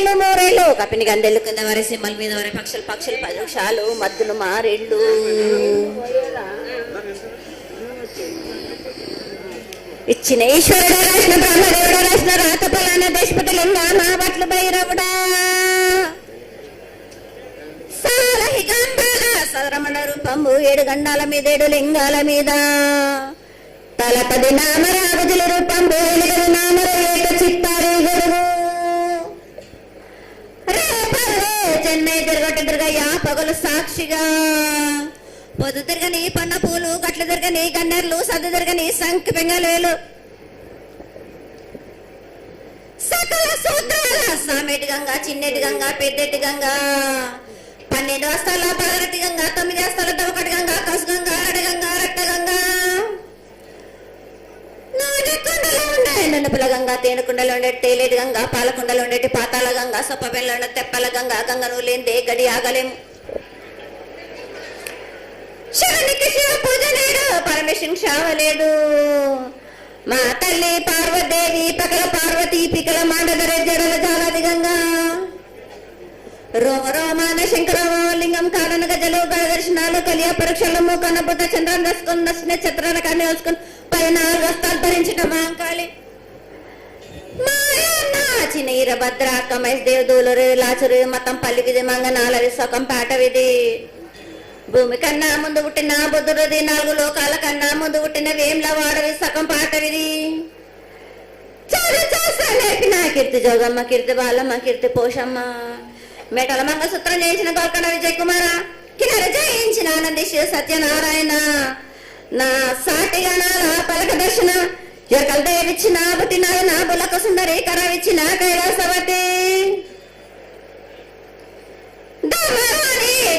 నెలలు మూరేళ్ళు కపిని గందెలు కింద వరే సింహల మీద వరే పక్షులు పక్షులు పరుషాలు మద్దులు మారేళ్ళు. ఇచ్చిన ఈశ్వరుడు రాసిన బ్రహ్మదేవుడు రాసిన రాత మా బట్లు భైరవుడా. సాలహిగాంబాల సదరమణ ఏడు గండాల మీద ఏడు లింగాల మీద. తలపది నామరాగుజుల రూపం సాక్షిగా. పొద్దు తిరగని పన్న పూలు గట్ల తిరగని గన్నెర్లు సద్దు తిరగని సంఖ్య పెంగలేలు సకల సూత్రాల సామెటి గంగా చిన్నటి గంగా పెద్దటి గంగా. పన్నెండు వస్తాల పదరటి గంగా తొమ్మిది వస్తాల దొకటి గంగా కసు గంగా అడగంగా రక్త గంగా. నాగకుండలో ఉండే నన్నపుల గంగా తేనెకుండలో ఉండే తేలేటి గంగా పాలకుండలో ఉండేటి పాతాల గంగా సొప్పబెల్లో తెప్పల గంగా గంగను లేందే గడి ఆగలేము. శివునికి శివ పూజ నేడు పరమేశ్వరుని లేదు మా తల్లి పార్వదేవి పకల పార్వతి పికల మాండదర జడల జాలాది గంగా రోమ రోమాన శంకరలింగం కారణ గజలు దర్శనాలు కలియ పరీక్షలు మూకన్న బుద్ధ చంద్రం దసుకుని నచ్చిన చిత్రాల కానీ వేసుకుని పైన వస్తాలు ధరించిన మాంకాళి చిన్న ఈరభద్ర కమేష్ దేవ్ దూలరు లాచురు మతం పల్లికిది విధి మంగనాలరి సొకం పాట విధి భూమి కన్నా ముందు పుట్టిన బుద్ధుడిది నాలుగు లోకాల కన్నా ముందు పుట్టిన వేమ్ల వాడవి సగం పాటవిది. చాలా చేస్తా నేర్పిన కీర్తి జోగమ్మ కీర్తి బాలమ్మ కీర్తి పోషమ్మ. మేటల మంగసూత్రం చేయించిన గోకణ విజయ్ కుమార కిర జయించిన ఆనంది సత్యనారాయణ. నా సాటిగా నా పలక దర్శన ఎరకల దేవిచ్చిన పుట్టిన నా బులక సుందరి కరవిచ్చిన కైలాసవతి.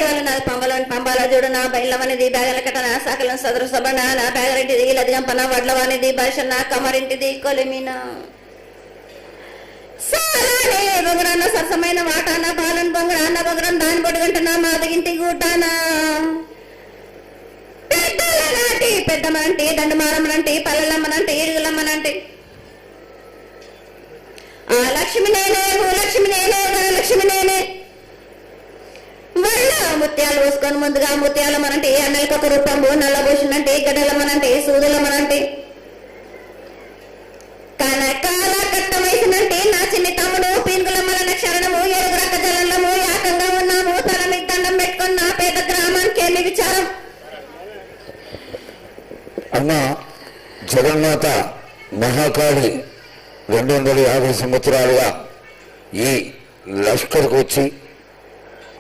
పంబలోని పంబాల చూడు నా బయలవనిది బ్యాగల నా సకలం సదరు సబన నా బ్యాగరింటిది లదిగంపన వడ్లవానిది నా కమరింటిది కొలిమిన బొంగరాన్న సరసమైన వాటాన బాలన్ బొంగరాన్న బొంగరం దాని పొడుగంటన మాదగింటి గూటానా. పెద్దల పెద్దమనంటి దండమారమ్మనంటి పల్లెలమ్మనంటి ఇరుగులమ్మనంటి ఆ లక్ష్మి నేనే భూలక్ష్మి నేనే ధనలక్ష్మి నేనే. ముత్యాలు పోసుకొని ముందుగా ముత్యాల మనంటే అన్నలకి ఒక రూపంబు నల్లభూషణంటే గడ్డల మనంటే సూదుల మనంటే? కనకాల కట్ట నా చిన్న తమ్ముడు పీనుగుల మలన క్షరణము ఎరుగురక్క జలంలో యాకంగా ఉన్నాము. తల మీద దండం పెట్టుకున్న పేద గ్రామానికి వెళ్ళి విచారం. అన్న జగన్నాథ మహాకాళి రెండు వందల యాభై సంవత్సరాలుగా ఈ లష్కర్కి వచ్చి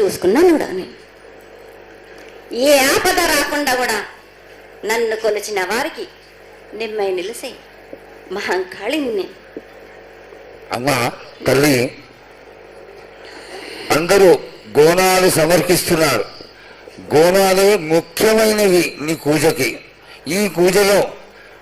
చూసుకున్నాను కూడా ఏ ఆపద రాకుండా కూడా నన్ను కొలిచిన వారికి నిమ్మై నిలిసే మహంకాళిని నేను అమ్మ తల్లి అందరూ గోనాలు సమర్పిస్తున్నారు. గోనాలు ముఖ్యమైనవి నీ పూజకి. ఈ పూజలో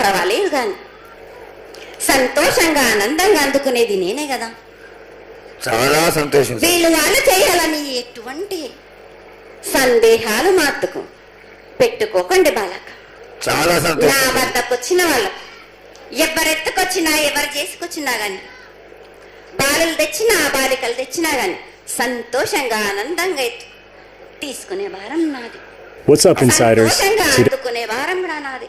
పర్వాలేదు గాని సంతోషంగా ఆనందంగా అందుకునేది నేనే కదా. చాలా సంతోషం. వీళ్ళు వాళ్ళు చేయాలని ఎటువంటి సందేహాలు మాత్రకు పెట్టుకోకండి బాలక చాలా నా సంతోషం వద్దకు వచ్చిన వాళ్ళు ఎవరెత్తుకొచ్చినా ఎవరు చేసుకొచ్చినా గాని బాలులు తెచ్చినా బాలికలు తెచ్చినా గాని సంతోషంగా ఆనందంగా ఎత్తు తీసుకునే వారం నాది? సంతోషంగా అందుకునే వారం నాది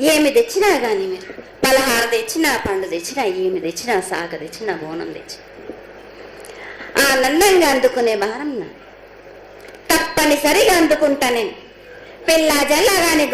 ఏమి తెచ్చినా కానీ మీరు పలహార తెచ్చినా పండు తెచ్చినా ఏమి తెచ్చినా సాగ తెచ్చినా బోనం తెచ్చి. ఆనందంగా అందుకునే భారం నా. తప్పనిసరిగా అందుకుంటా నేను. పిల్ల జల్లా కానీ